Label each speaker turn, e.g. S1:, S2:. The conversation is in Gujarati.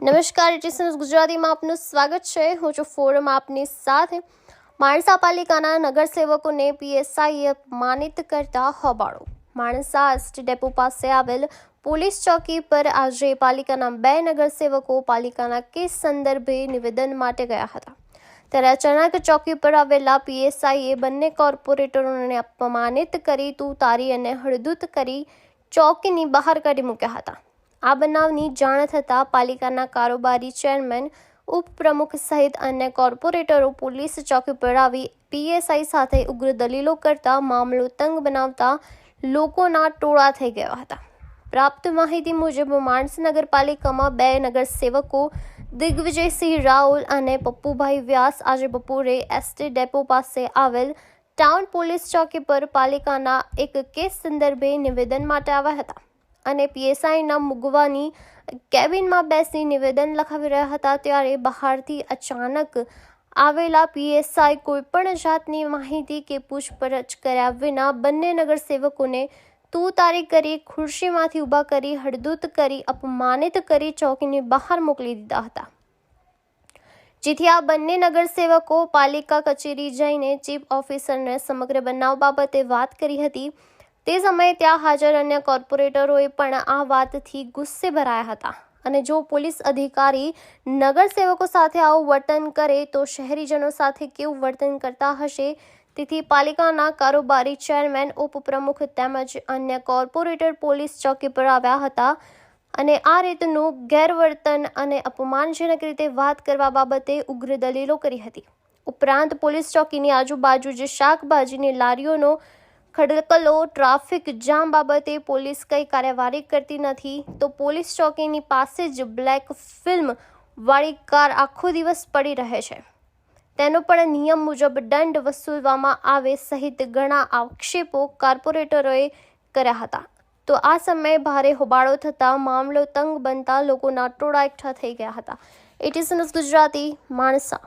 S1: નમસ્કાર ઇટીસન્સ ગુજરાતીમાં આપનું સ્વાગત છે. હું છું ફોરમ આપની સાથે. માણસા પાલિકાના નગરસેવકોને પીએસઆઈએ અપમાનિત કરતા હોબાળો. માણસા એસટી ડેપો પાસે આવેલ પોલીસ ચોકી પર આજે પાલિકાના બે નગરસેવકો પાલિકાના કેસ સંદર્ભે નિવેદન માટે ગયા હતા. ત્યારે અચાનક ચોકી પર આવેલા પીએસઆઈએ બંને કોર્પોરેટરોને અપમાનિત કરી તું તારી અને હળદૂત કરી ચોકીની બહાર કાઢી મૂક્યા હતા. આ બનાવની જાણ થતાં પાલિકાના કારોબારી ચેરમેન, ઉપપ્રમુખ સહિત અન્ય કોર્પોરેટરો, પોલીસ ચોકી પર આવી પીએસઆઈ સાથે ઉગ્ર દલીલો કરતા મામલો તંગ બનાવતા લોકોના ટોળા થઈ ગયા હતા. પ્રાપ્ત માહિતી મુજબ માણસ નગરપાલિકામાં બે નગરસેવકો, દિગ્વિજયસિંહ રાહુલ અને પપ્પુભાઈ વ્યાસ આજે બપોરે એસટી ડેપો પાસે આવેલ ટાઉન પોલીસ ચોકી પર પાલિકાના એક કેસ સંદર્ભે નિવેદન માટે આવ્યા હતા. અને પીએસઆઈના મુગવાની કેબિનમાં બેસી નિવેદન લખાવી રહ્યા હતા ત્યારે બહારથી અચાનક આવેલા પીએસઆઈ કોઈપણ જાતની માહિતી કે પૂછપરછ કર્યા વિના બંને નગરસેવકોને તું તારી કરી ખુરશીમાંથી ઊભા કરી હળદૂત કરી અપમાનિત કરી ચોકીની બહાર મોકલી દીધા હતા. જેથી આ બંને નગરસેવકો પાલિકા કચેરી જઈને ચીફ ઓફિસરને સમગ્ર બનાવ બાબતે વાત કરી હતી. તે સમયે ત્યાં હાજર અન્ય કોર્પોરેટરોએ પણ આ વાતથી ગુસ્સે ભરાયા હતા. અને જો પોલીસ અધિકારી નગરસેવકો સાથે આવું વર્તન કરે તો શહેરીજનો સાથે કેવું વર્તન કરતા હશે? તેથી પાલિકાના કારોબારી ચેરમેન, ઉપપ્રમુખ તેમજ અન્ય કોર્પોરેટર પોલીસ ચોકી પર આવ્યા હતા. અને આ રીતનું ગેરવર્તન અને અપમાનજનક રીતે વાત કરવા બાબતે ઉગ્ર દલીલો કરી હતી. ઉપરાંત પોલીસ ચોકીની આજુબાજુ જે શાકભાજીની લારીઓનો ખડકલો, ટ્રાફિક જામ બાબતે પોલીસ કંઈ કાર્યવાહી કરતી નથી. તો પોલીસ ચોકીની પાસે જ બ્લેક ફિલ્મ વાળી કાર આખો દિવસ પડી રહે છે. તેનો પણ નિયમ મુજબ દંડ વસૂલવામાં આવે સહિત ઘણા આક્ષેપો કોર્પોરેટરોએ કર્યા હતા. તો આ સમયે ભારે હોબાળો થતાં મામલો તંગ બનતા લોકોના ટોળા એકઠા થઈ ગયા હતા. ETC news Gujarati, Mansa.